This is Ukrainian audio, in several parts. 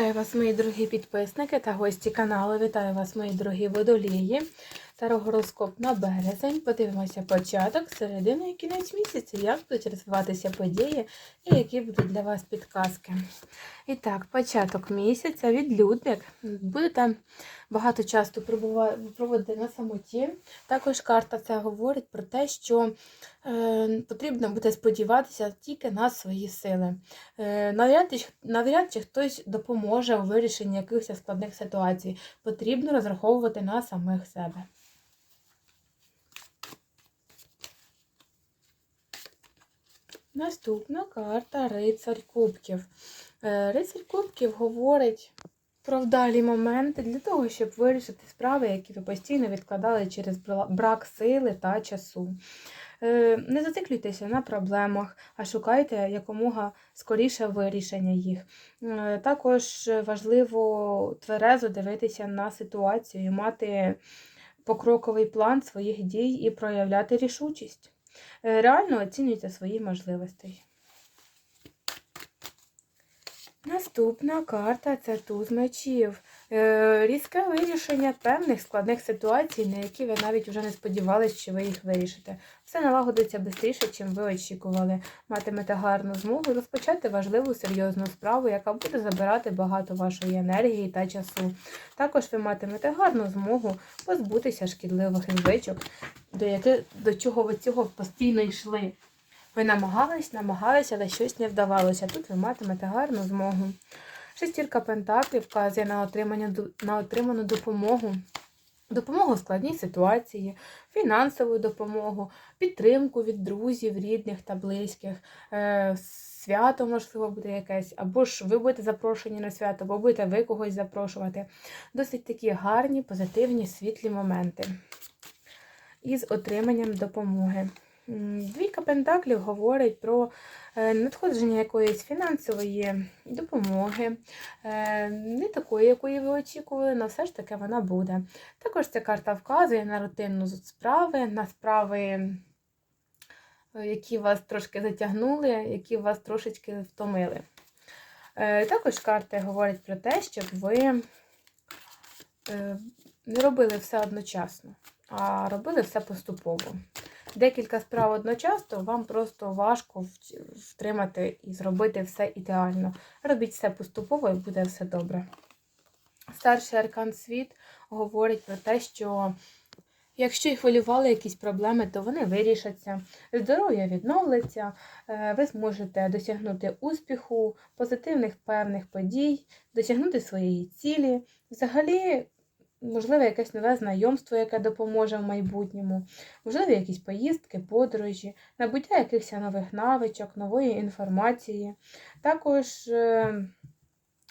Вітаю вас, мої дорогі підписники та гості каналу. Вітаю вас, мої дорогі водолії. Тарогороскоп на березень. Подивимося початок, середину і кінець місяця, як будуть розвиватися події і які будуть для вас підказки. І так, початок місяця, відлюдник. Будете багато часу пробува- проводити на самоті. Також карта це говорить про те, що е, потрібно буде сподіватися тільки на свої сили. Е, навряд, чи- навряд чи хтось допоможе у вирішенні якихось складних ситуацій. Потрібно розраховувати на самих себе. Наступна карта Рицарь Кубків. Е, Рицарь Кубків говорить вдалі моменти для того, щоб вирішити справи, які ви постійно відкладали через брак сили та часу. Е, Не зациклюйтеся на проблемах, а шукайте якомога скоріше вирішення їх. Е, Також важливо тверезо дивитися на ситуацію, мати покроковий план своїх дій і проявляти рішучість. Е, Реально оцінюйте свої можливості. Наступна карта це туз мечів. Е, Різке вирішення певних складних ситуацій, на які ви навіть вже не сподівались, що ви їх вирішите. Все налагодиться швидше, чим ви очікували. Матимете гарну змогу розпочати важливу серйозну справу, яка буде забирати багато вашої енергії та часу. Також ви матимете гарну змогу позбутися шкідливих звичок, до, яких, до чого ви цього постійно йшли. Ви намагались, намагались, але щось не вдавалося. Тут ви матимете гарну змогу. Шестірка Пентаклів вказує на, отримання, на отриману допомогу. Допомогу в складній ситуації, фінансову допомогу, підтримку від друзів, рідних та близьких, е, свято, можливо, буде якесь, або ж ви будете запрошені на свято, або будете ви когось запрошувати. Досить такі гарні, позитивні, світлі моменти із отриманням допомоги. Двійка Пентаклів говорить про е, надходження якоїсь фінансової допомоги, е, не такої, якої ви очікували, але все ж таки вона буде. Також ця карта вказує на рутинну справи, на справи, е, які вас трошки затягнули, які вас трошечки втомили. Також карти говорять про те, щоб ви не робили все одночасно, а робили все поступово декілька справ одночасно, вам просто важко втримати і зробити все ідеально. Робіть все поступово і буде все добре. Старший аркан світ говорить про те, що якщо і хвилювали якісь проблеми, то вони вирішаться, здоров'я відновиться, е, ви зможете досягнути успіху, позитивних певних подій, досягнути своєї цілі. Взагалі, можливо, якесь нове знайомство, яке допоможе в майбутньому, можливо, якісь поїздки, подорожі, набуття якихось нових навичок, нової інформації. Також е,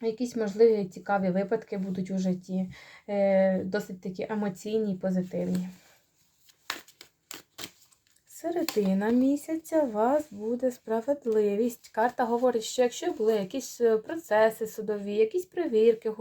якісь можливі цікаві випадки будуть у житті, е, досить такі емоційні і позитивні. Середина місяця у вас буде справедливість. Карта говорить, що якщо були якісь е, процеси судові, якісь перевірки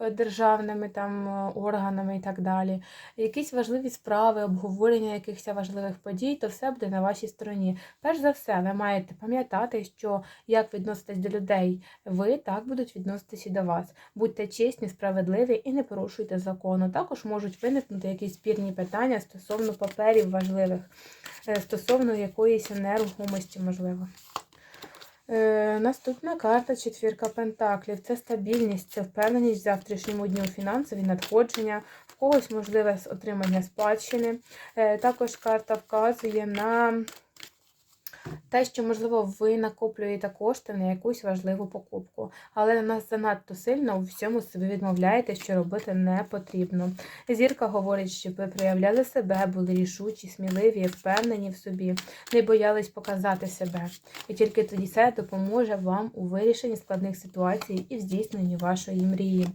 е, державними там е, органами і так далі, якісь важливі справи, обговорення якихось важливих подій, то все буде на вашій стороні. Перш за все, ви маєте пам'ятати, що як відноситесь до людей, ви так будуть відноситись і до вас. Будьте чесні, справедливі і не порушуйте закону. Також можуть виникнути якісь спірні питання стосовно паперів важливих, стосовно якоїсь нерухомості, можливо. Е, наступна карта четвірка пентаклів. Це стабільність, це впевненість в завтрашньому дню, фінансові надходження, в когось можливе отримання спадщини. Е, також карта вказує на те, що, можливо, ви накоплюєте кошти на якусь важливу покупку, але нас занадто сильно у всьому собі відмовляєте, що робити не потрібно. Зірка говорить, щоб ви проявляли себе, були рішучі, сміливі, впевнені в собі, не боялись показати себе. І тільки тоді це допоможе вам у вирішенні складних ситуацій і в здійсненні вашої мрії.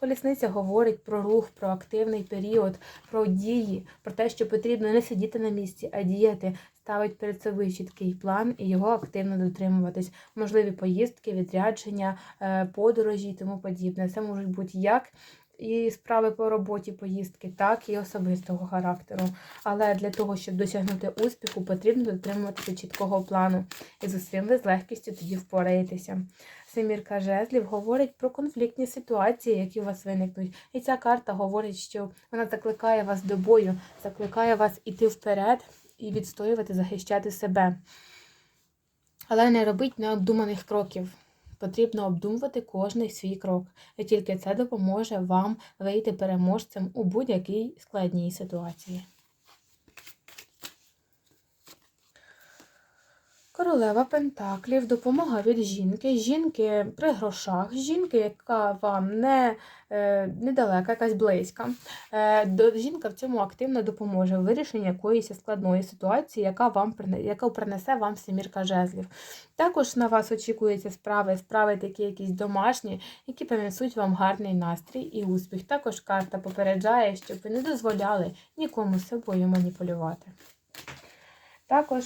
Колісниця говорить про рух, про активний період, про дії, про те, що потрібно не сидіти на місці, а діяти. Ставить перед собою чіткий план і його активно дотримуватись. Можливі поїздки, відрядження, е, подорожі і тому подібне. Це можуть бути як і справи по роботі, поїздки, так і особистого характеру. Але для того, щоб досягнути успіху, потрібно дотримуватися чіткого плану. І з з легкістю тоді впораєтеся. Семірка жезлів говорить про конфліктні ситуації, які у вас виникнуть. І ця карта говорить, що вона закликає вас до бою, закликає вас іти вперед і відстоювати, захищати себе. Але не робіть необдуманих кроків. Потрібно обдумувати кожний свій крок, і тільки це допоможе вам вийти переможцем у будь-якій складній ситуації. Королева Пентаклів, допомога від жінки, жінки при грошах, жінки, яка вам не е, недалека, якась близька. Е, до, жінка в цьому активно допоможе в вирішенні якоїсь складної ситуації, яка вам яка принесе вам семірка жезлів. Також на вас очікуються справи, справи такі якісь домашні, які принесуть вам гарний настрій і успіх. Також карта попереджає, щоб ви не дозволяли нікому собою маніпулювати. Також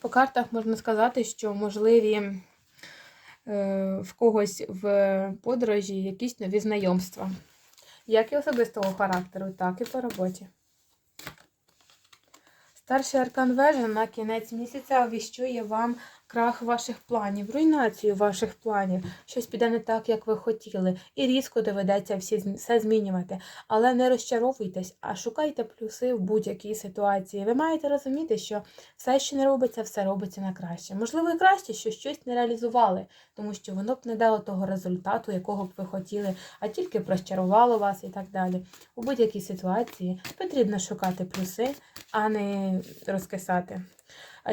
по картах можна сказати, що можливі е, в когось в подорожі якісь нові знайомства. Як і особистого характеру, так і по роботі. Старший аркан вежа на кінець місяця овіщує вам крах ваших планів, руйнацію ваших планів. Щось піде не так, як ви хотіли, і різко доведеться все змінювати. Але не розчаровуйтесь, а шукайте плюси в будь-якій ситуації. Ви маєте розуміти, що все, що не робиться, все робиться на краще. Можливо, і краще, що щось не реалізували, тому що воно б не дало того результату, якого б ви хотіли, а тільки прощарувало вас і так далі. У будь-якій ситуації потрібно шукати плюси, а не розкисати.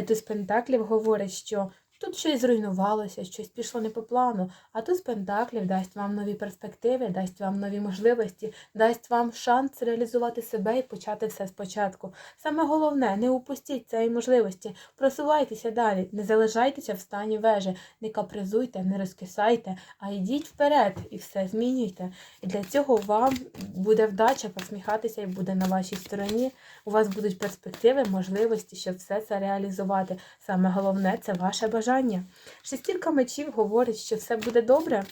Туз Пентаклів говорить, що тут щось зруйнувалося, щось пішло не по плану, а туз Пентаклів дасть вам нові перспективи, дасть вам нові можливості, дасть вам шанс реалізувати себе і почати все спочатку. Саме головне, не упустіть цієї можливості, просувайтеся далі, не залишайтеся в стані вежі, не капризуйте, не розкисайте, а йдіть вперед і все змінюйте. І для цього вам буде вдача посміхатися і буде на вашій стороні. У вас будуть перспективи, можливості, щоб все це реалізувати. Саме головне це ваше бажання. Шестірка мечів говорить, що все буде добре.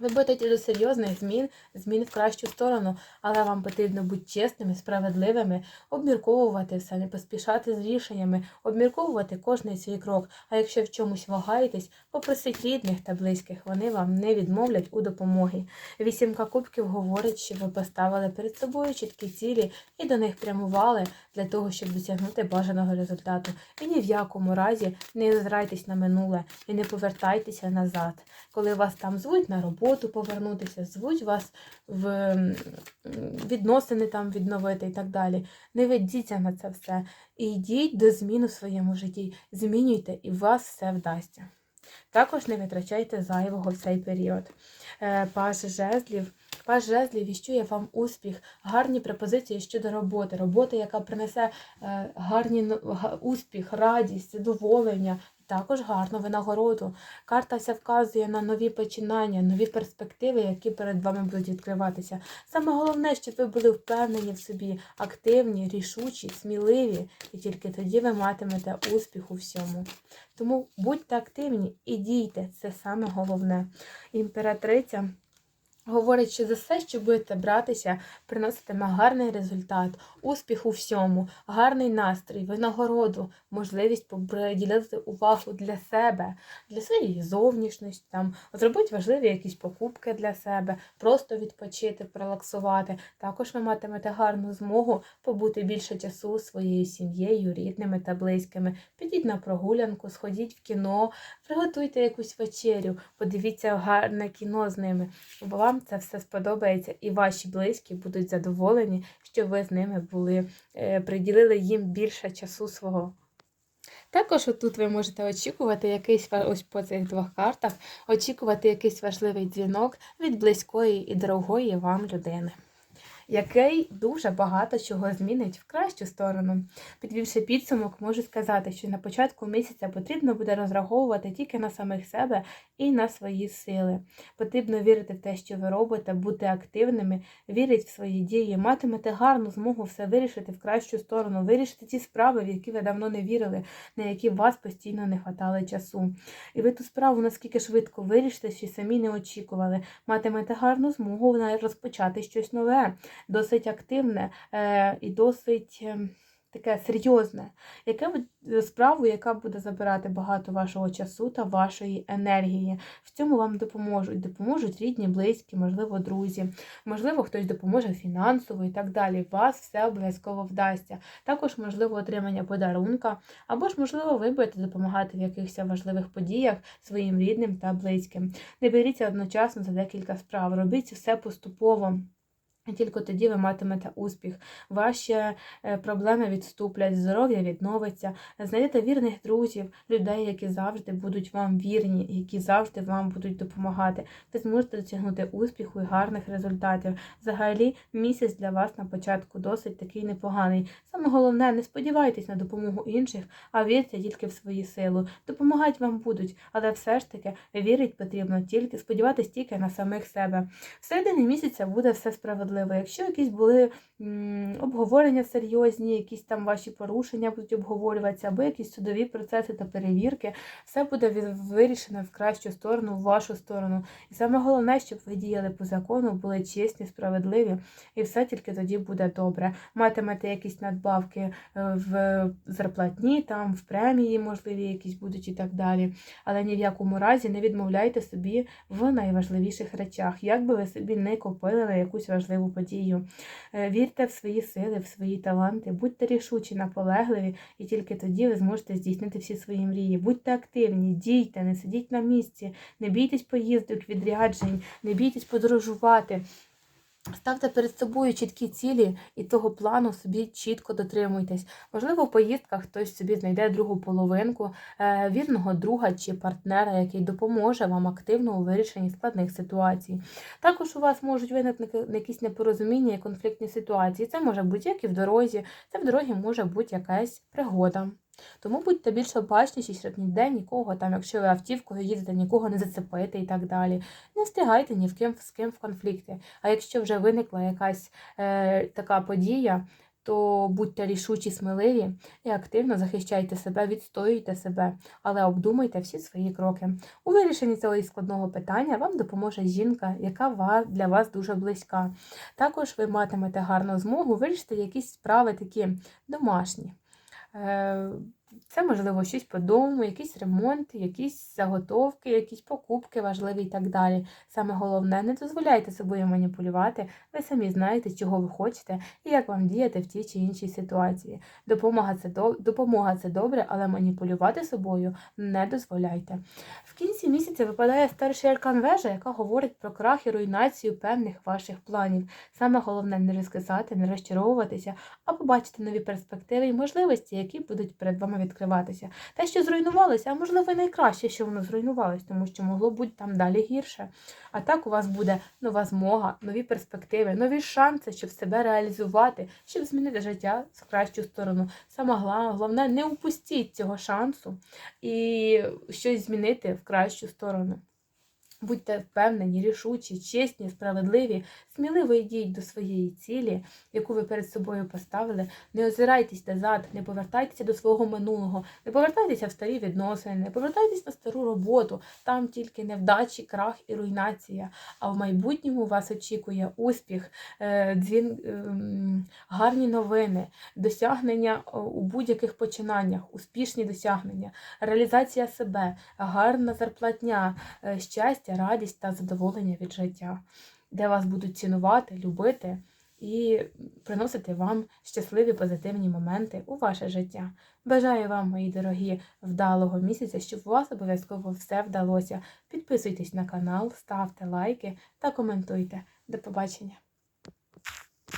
Ви будете до серйозних змін, змін в кращу сторону, але вам потрібно бути чесними, справедливими, обмірковувати все, не поспішати з рішеннями, обмірковувати кожний свій крок. А якщо в чомусь вагаєтесь, попросіть рідних та близьких, вони вам не відмовлять у допомогі. Вісімка кубків говорить, що ви поставили перед собою чіткі цілі і до них прямували для того, щоб досягнути бажаного результату. І ні в якому разі не озирайтесь на минуле і не повертайтеся назад. Коли вас там звуть на роботу повернутися, звуть вас в відносини там відновити і так далі. Не ведіться на це все. І йдіть до змін у своєму житті. Змінюйте, і вас все вдасться. Також не витрачайте зайвого в цей період. Е, Паж жезлів. Паж жезлів віщує вам успіх, гарні пропозиції щодо роботи, робота, яка принесе е, гарні но- успіх, радість, задоволення, також гарну винагороду. Карта вся вказує на нові починання, нові перспективи, які перед вами будуть відкриватися. Саме головне, щоб ви були впевнені в собі, активні, рішучі, сміливі, і тільки тоді ви матимете успіх у всьому. Тому будьте активні і дійте, це саме головне. Імператриця говорить, що за все, що будете братися, приноситиме гарний результат, успіх у всьому, гарний настрій, винагороду, можливість приділити увагу для себе, для своєї зовнішності, там, зробити важливі якісь покупки для себе, просто відпочити, прорелаксувати. Також ви матимете гарну змогу побути більше часу своєю сім'єю, рідними та близькими. Підіть на прогулянку, сходіть в кіно, приготуйте якусь вечерю, подивіться гарне кіно з ними. Бо вам це все сподобається, і ваші близькі будуть задоволені, що ви з ними були, е, приділили їм більше часу свого. Також отут ви можете очікувати якийсь ось по цих двох картах, очікувати якийсь важливий дзвінок від близької і дорогої вам людини, який дуже багато чого змінить в кращу сторону. Підвівши підсумок, можу сказати, що на початку місяця потрібно буде розраховувати тільки на самих себе і на свої сили. Потрібно вірити в те, що ви робите, бути активними, вірити в свої дії, матимете гарну змогу все вирішити в кращу сторону, вирішити ті справи, в які ви давно не вірили, на які вас постійно не хватало часу. І ви ту справу наскільки швидко вирішите, що самі не очікували. Матимете гарну змогу розпочати щось нове, досить активне е, і досить. е, таке серйозне, яке ви- справу, яка буде забирати багато вашого часу та вашої енергії. В цьому вам допоможуть. Допоможуть рідні, близькі, можливо, друзі, можливо, хтось допоможе фінансово і так далі. Вас все обов'язково вдасться. Також можливо отримання подарунка, або ж, можливо, ви будете допомагати в якихось важливих подіях своїм рідним та близьким. Не беріться одночасно за декілька справ, робіть все поступово. Тільки тоді ви матимете успіх. Ваші е, проблеми відступлять, здоров'я відновиться. Знайдете вірних друзів, людей, які завжди будуть вам вірні, які завжди вам будуть допомагати. Ви зможете досягнути успіху і гарних результатів. Взагалі, місяць для вас на початку досить такий непоганий. Саме головне, не сподівайтесь на допомогу інших, а вірте тільки в свої сили. Допомагати вам будуть, але все ж таки вірити потрібно тільки сподіватись тільки на самих себе. В середині місяця буде все справедливо. Якщо якісь були обговорення серйозні, якісь там ваші порушення будуть обговорюватися, або якісь судові процеси та перевірки, все буде вирішено в кращу сторону, в вашу сторону. І саме головне, щоб ви діяли по закону, були чесні, справедливі, і все тільки тоді буде добре. Матимете якісь надбавки е, в зарплатні, там в премії, можливі, якісь будуть і так далі. Але ні в якому разі не відмовляйте собі в найважливіших речах, як би ви собі не купили на якусь важливу подію. Е, Вірте в свої сили, в свої таланти, будьте рішучі, наполегливі, і тільки тоді ви зможете здійснити всі свої мрії. Будьте активні, дійте, не сидіть на місці, не бійтесь поїздок, відряджень, не бійтесь подорожувати. Ставте перед собою чіткі цілі і того плану собі чітко дотримуйтесь. Можливо, в поїздках хтось собі знайде другу половинку, е, вірного друга чи партнера, який допоможе вам активно у вирішенні складних ситуацій. Також у вас можуть виникнути якісь непорозуміння і конфліктні ситуації. Це може бути як і в дорозі, це в дорозі може бути якась пригода. Тому будьте більш обачніші, щоб ніде нікого, там, якщо ви автівкою їдете, нікого не зацепити і так далі. Не встигайте ні в ким з ким в конфлікті. А якщо вже виникла якась е, така подія, то будьте рішучі, сміливі і активно захищайте себе, відстоюйте себе, але обдумайте всі свої кроки. У вирішенні цього складного питання вам допоможе жінка, яка для вас дуже близька. Також ви матимете гарну змогу вирішити якісь справи такі домашні. uh, Це можливо щось по дому, якийсь ремонт, якісь заготовки, якісь покупки важливі і так далі. Саме головне, не дозволяйте собою маніпулювати. Ви самі знаєте, чого ви хочете і як вам діяти в тій чи іншій ситуації. Допомога це допомога це добре, але маніпулювати собою не дозволяйте. В кінці місяця випадає старший аркан вежа, яка говорить про крах і руйнацію певних ваших планів. Саме головне не розкисати, не розчаровуватися, а побачити нові перспективи і можливості, які будуть перед вами відкриватися. Те, що зруйнувалося, а можливо, і найкраще, що воно зруйнувалось, тому що могло бути там далі гірше. А так у вас буде нова змога, нові перспективи, нові шанси, щоб себе реалізувати, щоб змінити життя в кращу сторону. Саме головне, не упустіть цього шансу і щось змінити в кращу сторону. Будьте впевнені, рішучі, чесні, справедливі, сміливо йдіть до своєї цілі, яку ви перед собою поставили. Не озирайтесь назад, не повертайтеся до свого минулого, не повертайтеся в старі відносини, не повертайтеся на стару роботу. Там тільки невдачі, крах і руйнація. А в майбутньому вас очікує успіх, е, дзвін, ем, гарні новини, досягнення у будь-яких починаннях, успішні досягнення, реалізація себе, гарна зарплатня, е, щастя, радість та задоволення від життя, де вас будуть цінувати, любити і приносити вам щасливі позитивні моменти у ваше життя. Бажаю вам, мої дорогі, вдалого місяця, щоб у вас обов'язково все вдалося. Підписуйтесь на канал, ставте лайки та коментуйте. До побачення!